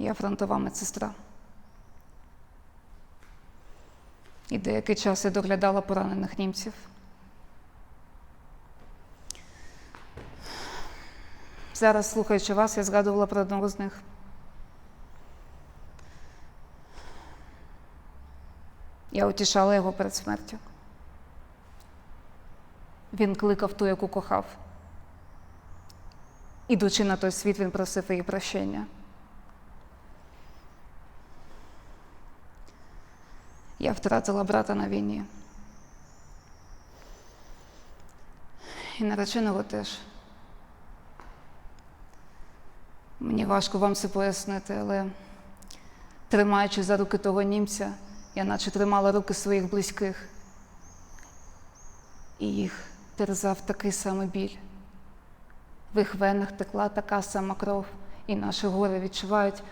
Я фронтова медсестра. І деякий час я доглядала поранених німців. Зараз, слухаючи вас, я згадувала про одного з них. Я утішала його перед смертю. Він кликав ту, яку кохав. Ідучи на той світ, він просив її прощення. Я втратила брата на війні. І нареченого теж. Мені важко вам це пояснити, але тримаючи за руки того німця, я наче тримала руки своїх близьких. І їх терзав такий самий біль. В їх венах текла така сама кров, і наше горе відчувають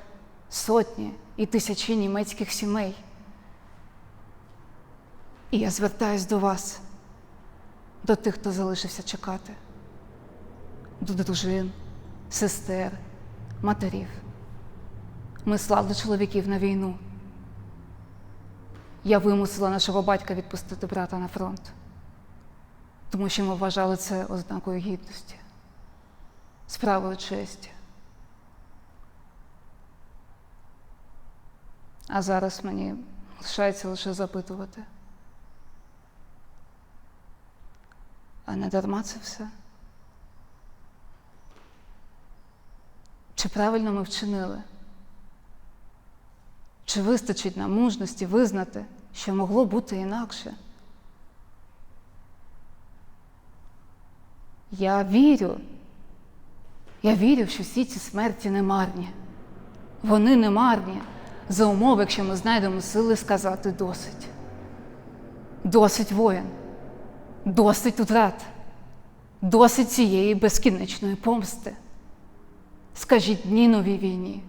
сотні і тисячі німецьких сімей. І я звертаюсь до вас, до тих, хто залишився чекати, до дружин, сестер, матерів. Ми слали чоловіків на війну. Я вимусила нашого батька відпустити брата на фронт, тому що ми вважали це ознакою гідності, справою честі. А зараз мені лишається лише запитувати. А не дарма це все? Чи правильно ми вчинили? Чи вистачить нам мужності визнати, що могло бути інакше? Я вірю, я вірю, що всі ці смерті не марні. Вони не марні за умови, якщо ми знайдемо сили сказати досить. Досить воїн, досить утрат, досить цієї безкінечної помсти. Скажіть ні новій війні.